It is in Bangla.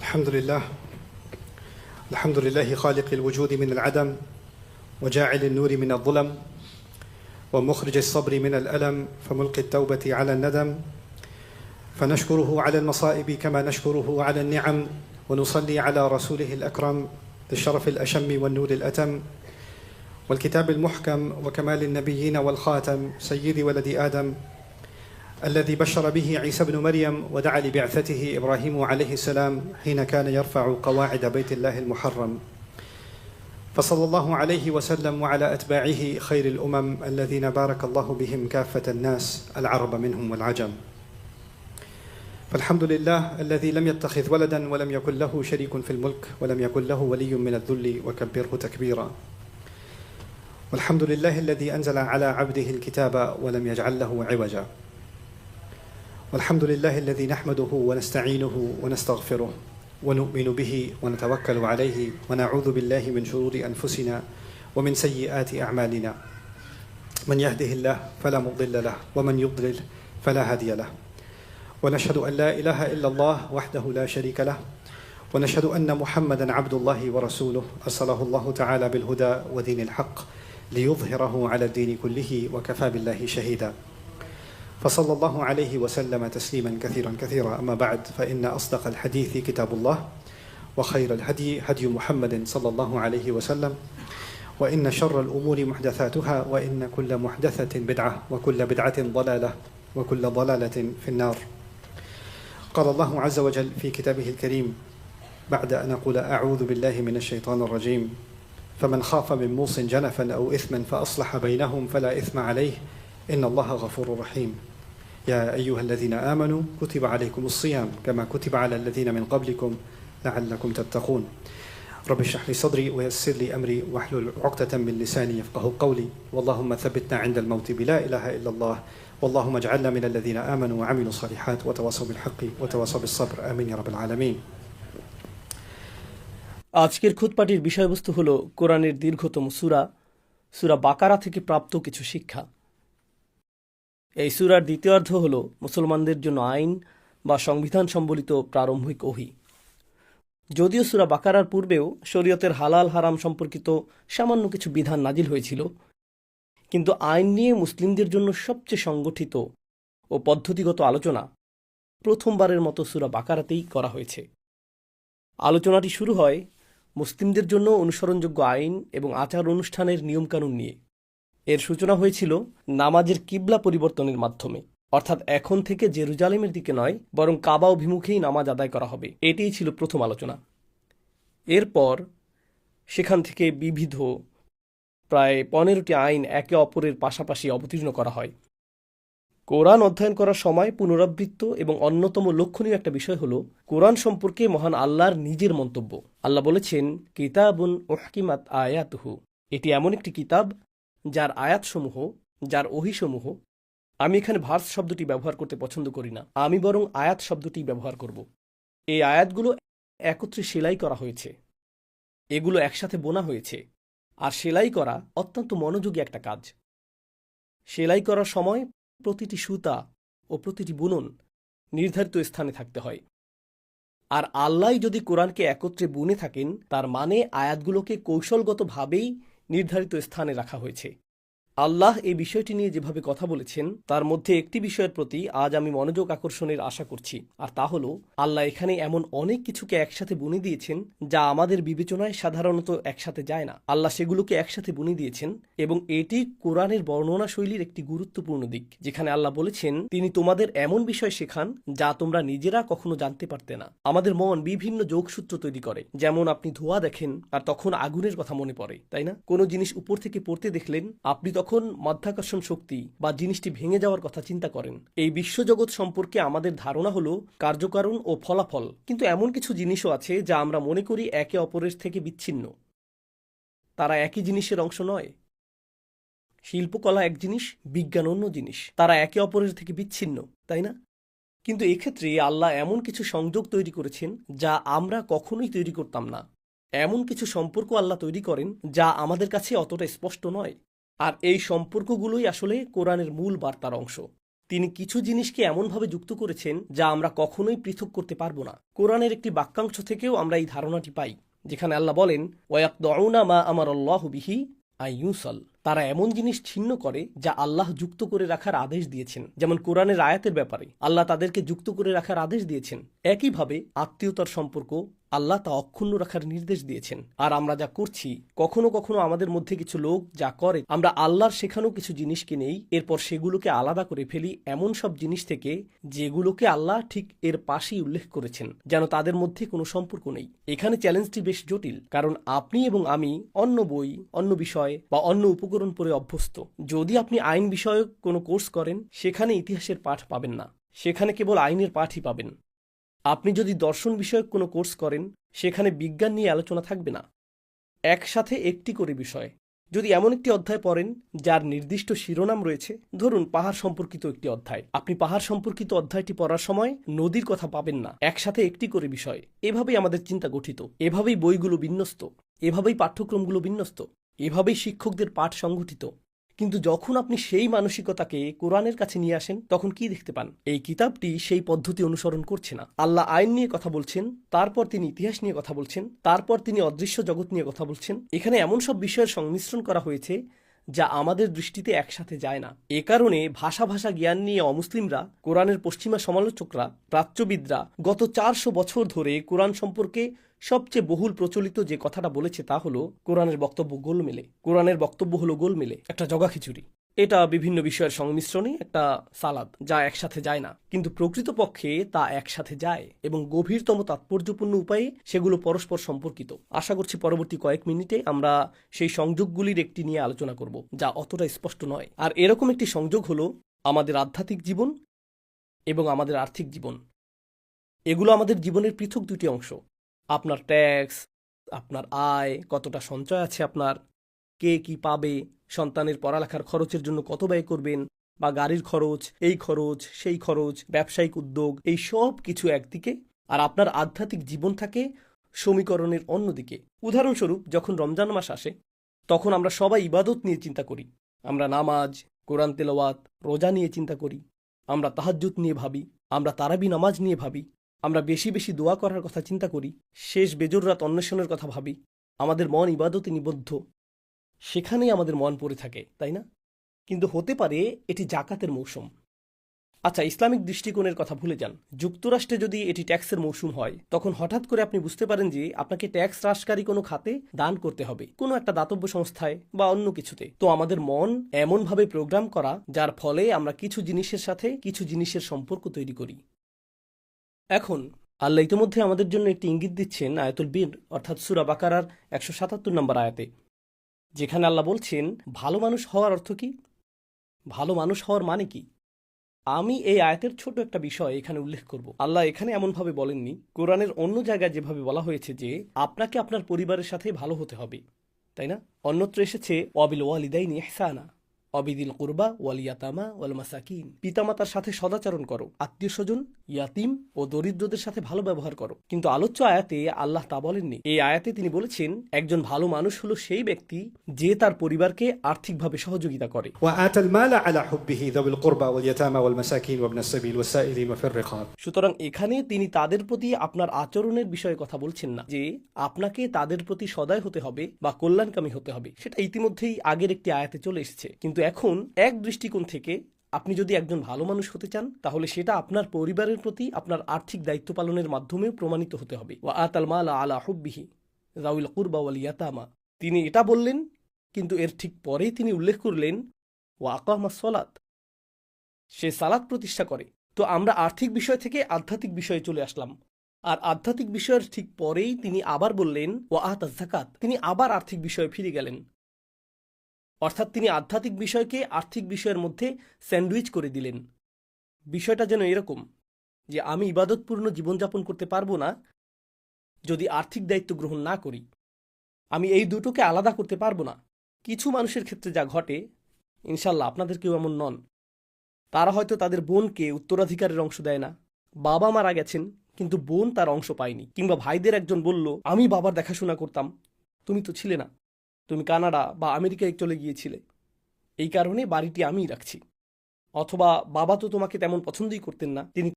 الحمد لله الحمد لله خالق الوجود من العدم وجاعل النور من الظلم ومخرج الصبر من الألم فملقي التوبة على الندم. فنشكره على المصائب كما نشكره على النعم ونصلي على رسوله الأكرم الشرف الأشم والنور الأتم. والكتاب المحكم وكمال النبيين والخاتم سيد ولد آدم الذي بشر به عيسى بن مريم ودعا لبعثته إبراهيم عليه السلام حين كان يرفع قواعد بيت الله المحرم. فصلى الله عليه وسلم وعلى أتباعه خير الأمم الذين بارك الله بهم كافة الناس العرب منهم والعجم. فالحمد لله الذي لم يتخذ ولدا ولم يكن له شريك في الملك ولم يكن له ولي من الذل وكبره تكبيرا. والحمد لله الذي أنزل على عبده الكتاب ولم يجعل له عوجا. والحمد لله الذي نحمده ونستعينه ونستغفره ونؤمن به ونتوكل عليه ونعوذ بالله من شرور أنفسنا ومن سيئات أعمالنا. من يهده الله فلا مضل له ومن يضلل فلا هادي له. ونشهد أن لا إله إلا الله وحده لا شريك له. ونشهد أن محمدا عبد الله ورسوله. أرسله الله تعالى بالهدى ودين الحق ليظهره على الدين كله وكفى بالله شهيدا. فصلى الله عليه وسلم تسليما كثيرا كثيرا. أما بعد فإن أصدق الحديث كتاب الله وخير الهدي هدي محمد صلى الله عليه وسلم وإن شر الأمور محدثاتها وإن كل محدثة بدعة وكل بدعة ضلالة وكل ضلالة في النار. قال الله عز وجل في كتابه الكريم بعد أن أقول أعوذ بالله من الشيطان الرجيم فمن خاف من موص جنفا أو إثما فأصلح بينهم فلا إثم عليه إن الله غفور رحيم. يا ايها الذين امنوا كتب عليكم الصيام كما كتب على الذين من قبلكم لعلكم تتقون رب اشرح لي صدري ويسر لي امري واحلل عقدة من لساني يفقه قولي واللهم ثبتنا عند الموت بلا اله الا الله واللهم اجعلنا من الذين امنوا وعملوا الصالحات وتواصوا بالحق وتواصوا بالصبر امين يا رب العالمين আজকের খুতপাটির বিষয়বস্তু হল কোরআনের দীর্ঘতম সূরা সূরা বাকারা থেকে প্রাপ্ত কিছু শিক্ষা এই সুরার দ্বিতীয়ার্ধ হল মুসলমানদের জন্য আইন বা সংবিধান সম্বলিত প্রারম্ভিক ওহি। যদিও সুরা বাকারার পূর্বেও শরীয়তের হালাল হারাম সম্পর্কিত সামান্য কিছু বিধান নাজিল হয়েছিল, কিন্তু আইন নিয়ে মুসলিমদের জন্য সবচেয়ে সংগঠিত ও পদ্ধতিগত আলোচনা প্রথমবারের মতো সুরা বাকারাতেই করা হয়েছে। আলোচনাটি শুরু হয় মুসলিমদের জন্য অনুসরণযোগ্য আইন এবং আচার অনুষ্ঠানের নিয়মকানুন নিয়ে। এর সূচনা হয়েছিল নামাজের কিবলা পরিবর্তনের মাধ্যমে। অর্থাৎ এখন থেকে জেরুজালেমের দিকে নয়, বরং কাবা অভিমুখেই নামাজ আদায় করা হবে। এটিই ছিল প্রথম আলোচনা। এরপর সেখান থেকে বিবিধ, প্রায় পনেরোটি আইন একে অপরের পাশাপাশি অবতীর্ণ করা হয়। কোরআন অধ্যয়ন করার সময় পুনরাবৃত্ত এবং অন্যতম লক্ষণীয় একটা বিষয় হল, কোরআন সম্পর্কে মহান আল্লাহর নিজের মন্তব্য। আল্লাহ বলেছেন, কিতাবুন ওহকিমাত আয়াতহু। এটি এমন একটি কিতাব যার আয়াতসমূহ, যার ওহিসমূহ আমি এখানে ভার্স শব্দটি ব্যবহার করতে পছন্দ করি না, আমি বরং আয়াত শব্দটি ব্যবহার করব। এই আয়াতগুলো একত্রে সেলাই করা হয়েছে। এগুলো একসাথে বোনা হয়েছে। আর সেলাই করা অত্যন্ত মনোযোগী একটা কাজ। সেলাই করার সময় প্রতিটি সুতা ও প্রতিটি বুনন নির্ধারিত স্থানে থাকতে হয়। আর আল্লাহ যদি কোরআনকে একত্রে বুনে থাকেন, তার মানে আয়াতগুলোকে কৌশলগতভাবেই নির্ধারিত স্থানে রাখা হয়েছে। আল্লাহ এই বিষয়টি নিয়ে যেভাবে কথা বলেছেন, তার মধ্যে একটি বিষয়ের প্রতি আজ আমি মনোযোগ আকর্ষণের আশা করছি। আর তা হল, আল্লাহ এখানে এমন অনেক কিছুকে একসাথে বুনে দিয়েছেন, যা আমাদের বিবেচনায় সাধারণত একসাথে যায় না। আল্লাহ সেগুলোকে একসাথে বুনে দিয়েছেন এবং এটি কোরআনের বর্ণনা শৈলীর একটি গুরুত্বপূর্ণ দিক, যেখানে আল্লাহ বলেছেন, তিনি তোমাদের এমন বিষয় শেখান, যা তোমরা নিজেরা কখনো জানতে পারতে না। আমাদের মন বিভিন্ন যোগসূত্র তৈরি করে, যেমন আপনি ধোঁয়া দেখেন, আর তখন আগুনের কথা মনে পড়ে, তাই না? কোনো জিনিস উপর থেকে পড়তে দেখলেন, আপনি তখন মাধ্যাকর্ষণ শক্তি বা জিনিসটি ভেঙে যাওয়ার কথা চিন্তা করেন, এই বিশ্বজগৎ সম্পর্কে আমাদের ধারণা হলো কার্যকারণ ও ফলাফল। কিন্তু এমন কিছু জিনিসও আছে যা আমরা মনে করি একে অপরের থেকে বিচ্ছিন্ন। তারা একই জিনিসের অংশ নয়। শিল্পকলা এক জিনিস, বিজ্ঞান অন্য জিনিস। তারা একে অপরের থেকে বিচ্ছিন্ন, তাই না? কিন্তু এক্ষেত্রে আল্লাহ এমন কিছু সংযোগ তৈরি করেছেন যা আমরা কখনোই তৈরি করতাম না। এমন কিছু সম্পর্ক আল্লাহ তৈরি করেন যা আমাদের কাছে অতটা স্পষ্ট নয়। আর এই সম্পর্কগুলোই আসলে কোরআনের মূল বার্তার অংশ। তিনি কিছু জিনিসকে এমনভাবে যুক্ত করেছেন যা আমরা কখনোই পৃথক করতে পারব না। কোরআনের একটি বাক্যাংশ থেকেও আমরা এই ধারণাটি পাই, যেখানে আল্লাহ বলেন ওয়াকদউনা মা আমার আল্লাহ বিহি আইয়ুসল। তারা এমন জিনিস ছিন্ন করে যা আল্লাহ যুক্ত করে রাখার আদেশ দিয়েছেন। যেমন কোরআনের আয়াতের ব্যাপারে, আল্লাহ তাদেরকে যুক্ত করে রাখার আদেশ দিয়েছেন। একইভাবে আত্মীয়তার সম্পর্ক আল্লাহ তা অক্ষুণ্ণ রাখার নির্দেশ দিয়েছেন। আর আমরা যা করছি, কখনো কখনো আমাদের মধ্যে কিছু লোক যা করে, আমরা আল্লাহর শেখানো কিছু জিনিসকে নেই, এরপর সেগুলোকে আলাদা করে ফেলি এমন সব জিনিস থেকে যেগুলোকে আল্লাহ ঠিক এর পাশেই উল্লেখ করেছেন, যেন তাদের মধ্যে কোনো সম্পর্ক নেই। এখানে চ্যালেঞ্জটি বেশ জটিল, কারণ আপনি এবং আমি অন্য বই, অন্য বিষয় বা অন্য উপকরণ পড়ে অভ্যস্ত। যদি আপনি আইন বিষয়ক কোনো কোর্স করেন, সেখানে ইতিহাসের পাঠ পাবেন না। সেখানে কেবল আইনের পাঠই পাবেন। আপনি যদি দর্শন বিষয়ক কোনো কোর্স করেন, সেখানে বিজ্ঞান নিয়ে আলোচনা থাকবে না। একসাথে একটি করে বিষয়। যদি এমন একটি অধ্যায় পড়েন, যার নির্দিষ্ট শিরোনাম রয়েছে, ধরুন পাহাড় সম্পর্কিত একটি অধ্যায়। আপনি পাহাড় সম্পর্কিত অধ্যায়টি পড়ার সময় নদীর কথা পাবেন না। একসাথে একটি করে বিষয়। এভাবেই আমাদের চিন্তা গঠিত। এভাবেই বইগুলো বিন্যস্ত। এভাবেই পাঠ্যক্রমগুলো বিন্যস্ত। এভাবেই শিক্ষকদের পাঠ সংগঠিত কিন্তু যখন আপনি সেই মানসিকতাকে কোরআনের কাছে নিয়ে আসেন, তখন কি দেখতে পান? এই কিতাবটি সেই পদ্ধতি অনুসরণ করছে না। আল্লাহ আইন নিয়ে কথা বলছেন, তারপর তিনি ইতিহাস নিয়ে কথা বলছেন, তারপর তিনি অদৃশ্য জগৎ নিয়ে কথা বলছেন। এখানে এমন সব বিষয়ের সংমিশ্রণ করা হয়েছে যা আমাদের দৃষ্টিতে একসাথে যায় না। এ কারণে ভাষা ভাষা জ্ঞান নিয়ে অমুসলিমরা, কোরআনের পশ্চিমা সমালোচকরা, প্রাচ্যবিদরা গত চারশো বছর ধরে কোরআন সম্পর্কে সবচেয়ে বহুল প্রচলিত যে কথাটা বলেছে তা হলো, কোরআনের বক্তব্য গোলমেলে। কোরআনের বক্তব্য হলো গোলমেলে। একটা জগা খিচুড়ি। এটা বিভিন্ন বিষয়ের সংমিশ্রণে একটা সালাদ যা একসাথে যায় না। কিন্তু প্রকৃতপক্ষে তা একসাথে যায় এবং গভীরতম তাৎপর্যপূর্ণ উপায়ে সেগুলো পরস্পর সম্পর্কিত। আশা করছি পরবর্তী কয়েক মিনিটে আমরা সেই সংযোগগুলির একটি নিয়ে আলোচনা করব, যা অতটা স্পষ্ট নয়। আর এরকম একটি সংযোগ হলো আমাদের আধ্যাত্মিক জীবন এবং আমাদের আর্থিক জীবন। এগুলো আমাদের জীবনের পৃথক দুটি অংশ। আপনার ট্যাক্স, আপনার আয়, কতটা সঞ্চয় আছে আপনার, কে কি পাবে সন্তানের পড়ালেখার খরচের জন্য কত ব্যয় করবেন বা গাড়ির খরচ, এই খরচ, সেই খরচ, ব্যবসায়িক উদ্যোগ, এই সব কিছু একদিকে আর আপনার আধ্যাত্মিক জীবন থাকে সমীকরণের অন্যদিকে। উদাহরণস্বরূপ, যখন রমজান মাস আসে, তখন আমরা সবাই ইবাদত নিয়ে চিন্তা করি। আমরা নামাজ, কোরআন তেলাওয়াত, রোজা নিয়ে চিন্তা করি। আমরা তাহাজ্জুদ নিয়ে ভাবি, আমরা তারাবি নামাজ নিয়ে ভাবি। আমরা বেশি বেশি দোয়া করার কথা চিন্তা করি। শেষ বেজর রাত অন্বেষণের কথা ভাবি। আমাদের মন ইবাদতে নিবদ্ধ। সেখানেই আমাদের মন পড়ে থাকে, তাই না? কিন্তু হতে পারে এটি জাকাতের মৌসুম। আচ্ছা ইসলামিক দৃষ্টিকোণের কথা ভুলে যান। যুক্তরাষ্ট্রে যদি এটি ট্যাক্সের মৌসুম হয়, তখন হঠাৎ করে আপনি বুঝতে পারেন যে আপনাকে ট্যাক্স হ্রাসকারী কোনো খাতে দান করতে হবে, কোনো একটা দাতব্য সংস্থায় বা অন্য কিছুতে। তো আমাদের মন এমনভাবে প্রোগ্রাম করা, যার ফলে আমরা কিছু জিনিসের সাথে কিছু জিনিসের সম্পর্ক তৈরি করি। এখন, আল্লাহ ইতিমধ্যে আমাদের জন্য একটি ইঙ্গিত দিচ্ছেন আয়াতুল বীর, অর্থাৎ সুরা বাকারার একশো সাতাত্তর নম্বর আয়াতে। যেখানে আল্লাহ বলছেন, ভালো মানুষ হওয়ার অর্থ কি? ভালো মানুষ হওয়ার মানে কি? আমি এই আয়াতের ছোট একটা বিষয় এখানে উল্লেখ করব। আল্লাহ এখানে এমনভাবে বলেননি, কোরআনের অন্য জায়গায় যেভাবে বলা হয়েছে যে, আপনাকে আপনার পরিবারের সাথে ভালো হতে হবে। তাই না? অন্যত্র এসেছে অবিল ওয়ালিদাইনি ইহসানা। অবিদিল কুরবা ওয়াল ইয়াতামা ওয়াল মাসাকিন। পিতামাতার সাথে সদাচরণ করো। আত্মীয় স্বজন ইয়াতিম ও দরিদ্রদের সাথে ভালো ব্যবহার করো। কিন্তু আলোচ্য আয়াতে আল্লাহ তা বলেননি। এই আয়াতে তিনি বলেছেন একজন ভালো মানুষ হলো সেই ব্যক্তি যে তার পরিবারকে আর্থিকভাবে সহযোগিতা করে। সুতরাং এখানে তিনি তাদের প্রতি আপনার আচরণের বিষয়ে কথা বলছেন না যে আপনাকে তাদের প্রতি সদয় হতে হবে বা কল্যাণকামী হতে হবে। সেটা ইতিমধ্যেই আগের একটি আয়াতে চলে এসেছে। কিন্তু এখন এক দৃষ্টিকোণ থেকে আপনি যদি একজন ভালো মানুষ হতে চান, তাহলে সেটা আপনার পরিবারের প্রতি আপনার আর্থিক দায়িত্ব পালনের মাধ্যমেও প্রমাণিত হতে হবে। ওয়া আতাল মালা আলা হুব্বিহি রাউল কুরবা ওয়াল ইয়াতামা। তিনি এটা বললেন, কিন্তু এর ঠিক পরেই তিনি উল্লেখ করলেন ও আকামা সলাত। সে সালাত প্রতিষ্ঠা করে। তো আমরা আর্থিক বিষয় থেকে আধ্যাত্মিক বিষয়ে চলে আসলাম। আর আধ্যাত্মিক বিষয়ের ঠিক পরেই তিনি আবার বললেন ও আহতা তিনি আবার আর্থিক বিষয়ে ফিরে গেলেন। অর্থাৎ তিনি আধ্যাত্মিক বিষয়কে আর্থিক বিষয়ের মধ্যে স্যান্ডউইচ করে দিলেন। বিষয়টা যেন এরকম যে আমি ইবাদতপূর্ণ জীবনযাপন করতে পারব না যদি আর্থিক দায়িত্ব গ্রহণ না করি। আমি এই দুটোকে আলাদা করতে পারব না। কিছু মানুষের ক্ষেত্রে যা ঘটে ইনশাল্লাহ আপনাদের কেউ এমন নন। তারা হয়তো তাদের বোনকে উত্তরাধিকারের অংশ দেয় না। বাবা মারা গেছেন, কিন্তু বোন তার অংশ পায়নি। কিংবা ভাইদের একজন বলল, আমি বাবার দেখাশোনা করতাম, তুমি তো ছিলে না। তুমি কানাডা বা আমেরিকায় চলে গিয়েছিলে। এই কারণে বাড়িটি আমিই রাখছি। অথবা বাবা তো তোমাকে তেমন পছন্দই করতেন না। তিনি